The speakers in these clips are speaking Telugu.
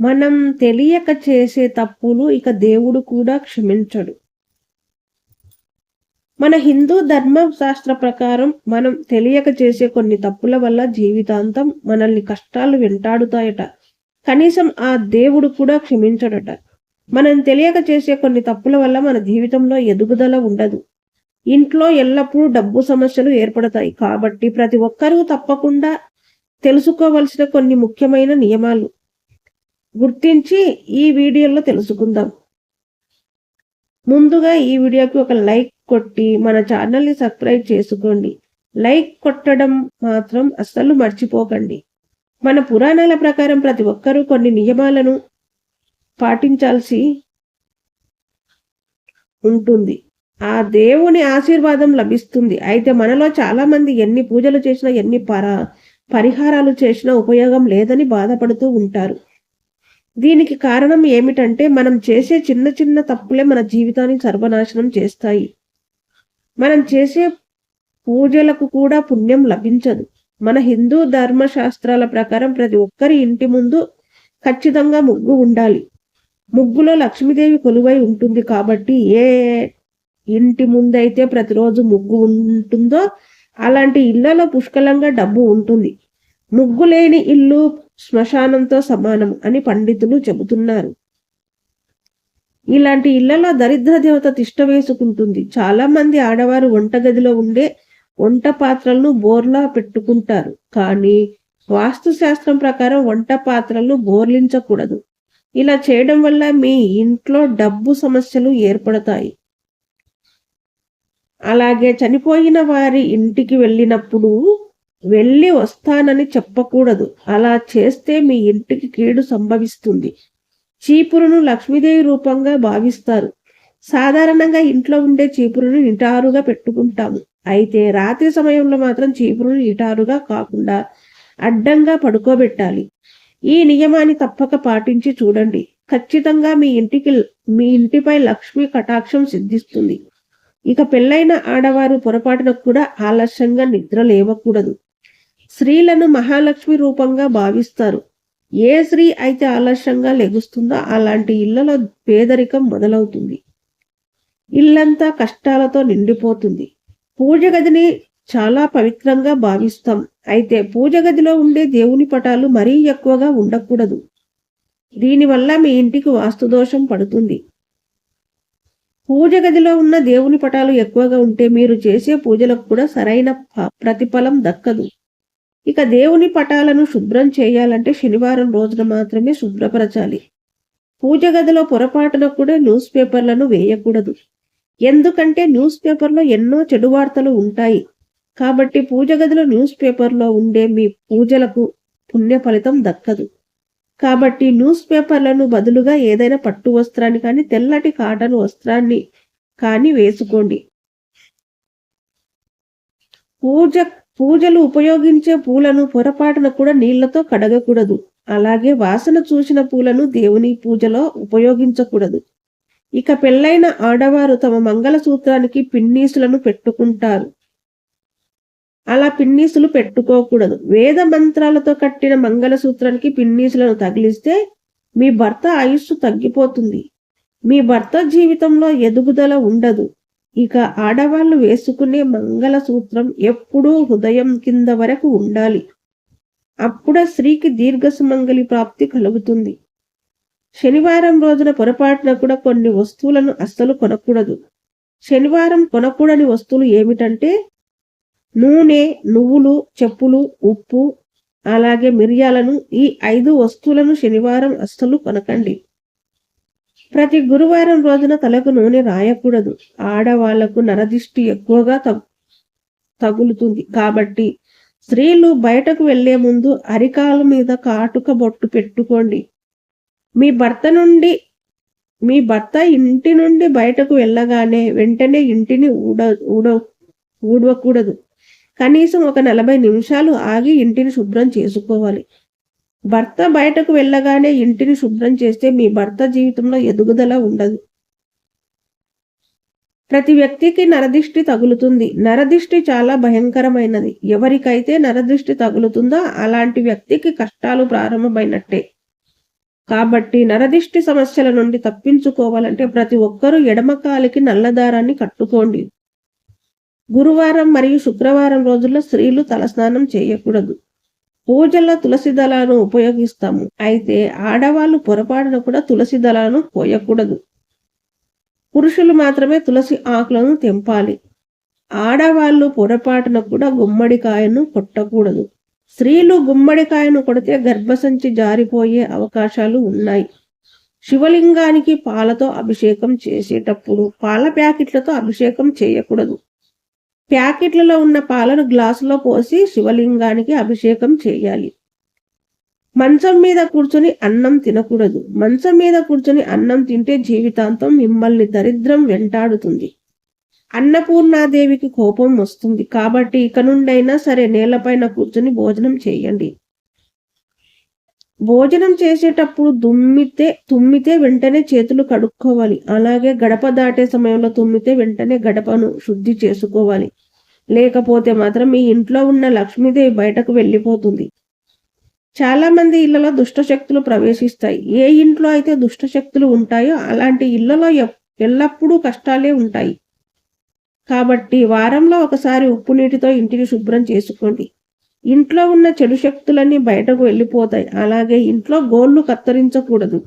మనం తెలియక చేసే తప్పులు ఇక దేవుడు కూడా క్షమించడు. మన హిందూ ధర్మ శాస్త్ర ప్రకారం మనం తెలియక చేసే కొన్ని తప్పుల వల్ల జీవితాంతం మనల్ని కష్టాలు వెంటాడుతాయట. కనీసం ఆ దేవుడు కూడా క్షమించడట. మనం తెలియక చేసే కొన్ని తప్పుల వల్ల మన జీవితంలో ఎదుగుదల ఉండదు. ఇంట్లో ఎల్లప్పుడూ డబ్బు సమస్యలు ఏర్పడతాయి. కాబట్టి ప్రతి ఒక్కరూ తప్పకుండా తెలుసుకోవలసిన కొన్ని ముఖ్యమైన నియమాలు. గుర్తించి ఈ వీడియోలో తెలుసుకుందాం. ముందుగా ఈ వీడియోకి ఒక లైక్ కొట్టి మన ఛానల్ని సబ్స్క్రైబ్ చేసుకోండి. లైక్ కొట్టడం మాత్రం అస్సలు మర్చిపోకండి. మన పురాణాల ప్రకారం ప్రతి ఒక్కరూ కొన్ని నియమాలను పాటించాల్సి ఉంటుంది. ఆ దేవుని ఆశీర్వాదం లభిస్తుంది. అయితే మనలో చాలా మంది ఎన్ని పూజలు చేసినా ఎన్ని పర పరిహారాలు చేసినా ఉపయోగం లేదని బాధపడుతూ ఉంటారు. దీనికి కారణం ఏమిటంటే మనం చేసే చిన్న చిన్న తప్పులే మన జీవితాన్ని సర్వనాశనం చేస్తాయి. మనం చేసే పూజలకు కూడా పుణ్యం లభించదు. మన హిందూ ధర్మశాస్త్రాల ప్రకారం ప్రతి ఒక్కరి ఇంటి ముందు ఖచ్చితంగా ముగ్గు ఉండాలి. ముగ్గులో లక్ష్మీదేవి కొలువై ఉంటుంది కాబట్టి ఏ ఇంటి ముందైతే ప్రతిరోజు ముగ్గు ఉంటుందో అలాంటి ఇళ్ళలో పుష్కలంగా డబ్బు ఉంటుంది. ముగ్గు లేని ఇల్లు శ్మశానంతో సమానం అని పండితులు చెబుతున్నారు. ఇలాంటి ఇళ్ళలో దరిద్ర దేవత తిష్ట వేసుకుంటుంది. చాలా మంది ఆడవారు వంటగదిలో ఉండే వంట పాత్రలను బోర్లా పెట్టుకుంటారు. కానీ వాస్తు శాస్త్రం ప్రకారం వంట పాత్రలను బోర్లించకూడదు. ఇలా చేయడం వల్ల మీ ఇంట్లో డబ్బు సమస్యలు ఏర్పడతాయి. అలాగే చనిపోయిన వారి ఇంటికి వెళ్ళినప్పుడు వెళ్ళి వస్తానని చెప్పకూడదు. అలా చేస్తే మీ ఇంటికి కీడు సంభవిస్తుంది. చీపురును లక్ష్మీదేవి రూపంగా భావిస్తారు. సాధారణంగా ఇంట్లో ఉండే చీపురును నిటారుగా పెట్టుకుంటాము. అయితే రాత్రి సమయంలో మాత్రం చీపురును నిటారుగా కాకుండా అడ్డంగా పడుకోబెట్టాలి. ఈ నియమాన్ని తప్పక పాటించి చూడండి. ఖచ్చితంగా మీ ఇంటికి మీ ఇంటిపై లక్ష్మి కటాక్షం సిద్ధిస్తుంది. ఇక పెళ్ళైన ఆడవారు పొరపాటున కూడా ఆలస్యంగా నిద్ర లేవకూడదు. స్త్రీలను మహాలక్ష్మి రూపంగా భావిస్తారు. ఏ స్త్రీ అయితే ఆలస్యంగా లెగుస్తుందో అలాంటి ఇళ్ళలో పేదరికం మొదలవుతుంది. ఇల్లంతా కష్టాలతో నిండిపోతుంది. పూజ గదిని చాలా పవిత్రంగా భావిస్తాం. అయితే పూజ గదిలో ఉండే దేవుని పటాలు మరీ ఎక్కువగా ఉండకూడదు. దీనివల్ల మీ ఇంటికి వాస్తుదోషం పడుతుంది. పూజ గదిలో ఉన్న దేవుని పటాలు ఎక్కువగా ఉంటే మీరు చేసే పూజలకు కూడా సరైన ప్రతిఫలం దక్కదు. ఇక దేవుని పటాలను శుభ్రం చేయాలంటే శనివారం రోజున మాత్రమే శుభ్రపరచాలి. పూజ గదిలో పొరపాటున కూడా న్యూస్ పేపర్లను వేయకూడదు. ఎందుకంటే న్యూస్ పేపర్లో ఎన్నో చెడు వార్తలు ఉంటాయి. కాబట్టి పూజ గదిలో న్యూస్ పేపర్లో ఉండే మీ పూజలకు పుణ్య ఫలితం దక్కదు. కాబట్టి న్యూస్ పేపర్లను బదులుగా ఏదైనా పట్టు వస్త్రాన్ని కానీ తెల్లటి కాటన్ వస్త్రాన్ని కానీ వేసుకోండి. పూజ పూజలు ఉపయోగించే పూలను పొరపాటున కూడా నీళ్ళతో కడగకూడదు. అలాగే వాసన చూసిన పూలను దేవుని పూజలో ఉపయోగించకూడదు. ఇక పెళ్ళైన ఆడవారు తమ మంగళసూత్రానికి పిన్నీసులను పెట్టుకుంటారు. అలా పిన్నీసులు పెట్టుకోకూడదు. వేద మంత్రాలతో కట్టిన మంగళసూత్రానికి పిన్నీసులను తగిలిస్తే మీ భర్త ఆయుస్సు తగ్గిపోతుంది. మీ భర్త జీవితంలో ఎదుగుదల ఉండదు. ఇక ఆడవాళ్ళు వేసుకునే మంగళసూత్రం ఎప్పుడూ హృదయం కింద వరకు ఉండాలి. అప్పుడే స్త్రీకి దీర్ఘసుమంగలి ప్రాప్తి కలుగుతుంది. శనివారం రోజున పొరపాటున కూడా కొన్ని వస్తువులను అస్సలు కొనకూడదు. శనివారం కొనకూడని వస్తువులు ఏమిటంటే నూనె నువ్వులు చెప్పులు ఉప్పు అలాగే మిరియాలను ఈ ఐదు వస్తువులను శనివారం అస్సలు కొనకండి. ప్రతి గురువారం రోజున తలకు నూనె రాయకూడదు. ఆడవాళ్ళకు నరదిష్టి ఎక్కువగా తగులుతుంది. కాబట్టి స్త్రీలు బయటకు వెళ్ళే ముందు అరికాల మీద కాటుక బొట్టు పెట్టుకోండి. మీ భర్త నుండి మీ భర్త ఇంటి నుండి బయటకు వెళ్ళగానే వెంటనే ఇంటిని ఊడ ఊడ ఊడవకూడదు. కనీసం ఒక నలభై నిమిషాలు ఆగి ఇంటిని శుభ్రం చేసుకోవాలి. భర్త బయటకు వెళ్ళగానే ఇంటిని శుభ్రం చేస్తే మీ భర్త జీవితంలో ఎదుగుదల ఉండదు. ప్రతి వ్యక్తికి నరదిష్టి తగులుతుంది. నరదిష్టి చాలా భయంకరమైనది. ఎవరికైతే నరదిష్టి తగులుతుందో అలాంటి వ్యక్తికి కష్టాలు ప్రారంభమైనట్టే. కాబట్టి నరదిష్టి సమస్యల నుండి తప్పించుకోవాలంటే ప్రతి ఒక్కరూ ఎడమకాలికి నల్లదారాన్ని కట్టుకోండి. గురువారం మరియు శుక్రవారం రోజుల్లో స్త్రీలు తలస్నానం చేయకూడదు. పూజల్లో తులసి దళాలను ఉపయోగిస్తాము. అయితే ఆడవాళ్ళు పొరపాటున కూడా తులసి దళాలను పోయకూడదు. పురుషులు మాత్రమే తులసి ఆకులను తెంపాలి. ఆడవాళ్ళు పొరపాటున కూడా గుమ్మడికాయను కొట్టకూడదు. స్త్రీలు గుమ్మడికాయను కొడితే గర్భసంచి జారిపోయే అవకాశాలు ఉన్నాయి. శివలింగానికి పాలతో అభిషేకం చేసేటప్పుడు పాల ప్యాకెట్లతో అభిషేకం చేయకూడదు. ప్యాకెట్లలో ఉన్న పాలను గ్లాసులో పోసి శివలింగానికి అభిషేకం చేయాలి. మంచం మీద కూర్చొని అన్నం తినకూడదు. మంచం మీద కూర్చొని అన్నం తింటే జీవితాంతం మిమ్మల్ని దరిద్రం వెంటాడుతుంది. అన్నపూర్ణాదేవికి కోపం వస్తుంది. కాబట్టి ఇక నుండైనా సరే నేలపైన కూర్చొని భోజనం చేయండి. భోజనం చేసేటప్పుడు దుమ్మితే తుమ్మితే వెంటనే చేతులు కడుక్కోవాలి. అలాగే గడప దాటే సమయంలో తుమ్మితే వెంటనే గడపను శుద్ధి చేసుకోవాలి. లేకపోతే మాత్రం మీ ఇంట్లో ఉన్న లక్ష్మీదేవి బయటకు వెళ్ళిపోతుంది. చాలా మంది ఇళ్ళలో దుష్టశక్తులు ప్రవేశిస్తాయి. ఏ ఇంట్లో అయితే దుష్టశక్తులు ఉంటాయో అలాంటి ఇళ్ళలో ఎల్లప్పుడూ కష్టాలే ఉంటాయి. కాబట్టి వారంలో ఒకసారి ఉప్పు నీటితో ఇంటిని శుభ్రం చేసుకోండి. ఇంట్లో ఉన్న చెడు శక్తులన్నీ బయటకు వెళ్ళిపోతాయి. అలాగే ఇంట్లో గోళ్ళు కత్తిరించకూడదు.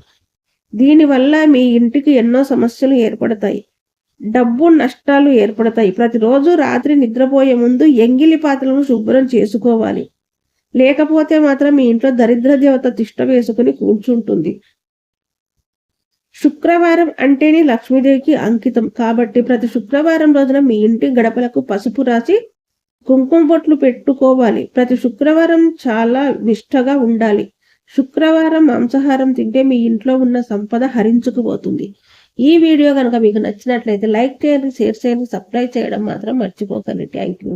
దీనివల్ల మీ ఇంటికి ఎన్నో సమస్యలు ఏర్పడతాయి. డబ్బు నష్టాలు ఏర్పడతాయి. ప్రతిరోజు రాత్రి నిద్రపోయే ముందు ఎంగిలి పాత్రలను శుభ్రం చేసుకోవాలి. లేకపోతే మాత్రం మీ ఇంట్లో దరిద్ర దేవత తిష్ట వేసుకుని కూర్చుంటుంది. శుక్రవారం అంటేనే లక్ష్మీదేవికి అంకితం. కాబట్టి ప్రతి శుక్రవారం రోజున మీ ఇంటి గడపలకు పసుపు రాసి కుంకుమ బొట్లు పెట్టుకోవాలి. ప్రతి శుక్రవారం చాలా నిష్టగా ఉండాలి. శుక్రవారం మాంసాహారం తింటే మీ ఇంట్లో ఉన్న సంపద హరించుకుపోతుంది. ఈ వీడియో కనుక మీకు నచ్చినట్లయితే లైక్ చేయండి షేర్ చేయండి సబ్స్క్రైబ్ చేయడం మాత్రం మర్చిపోకండి. Thank you.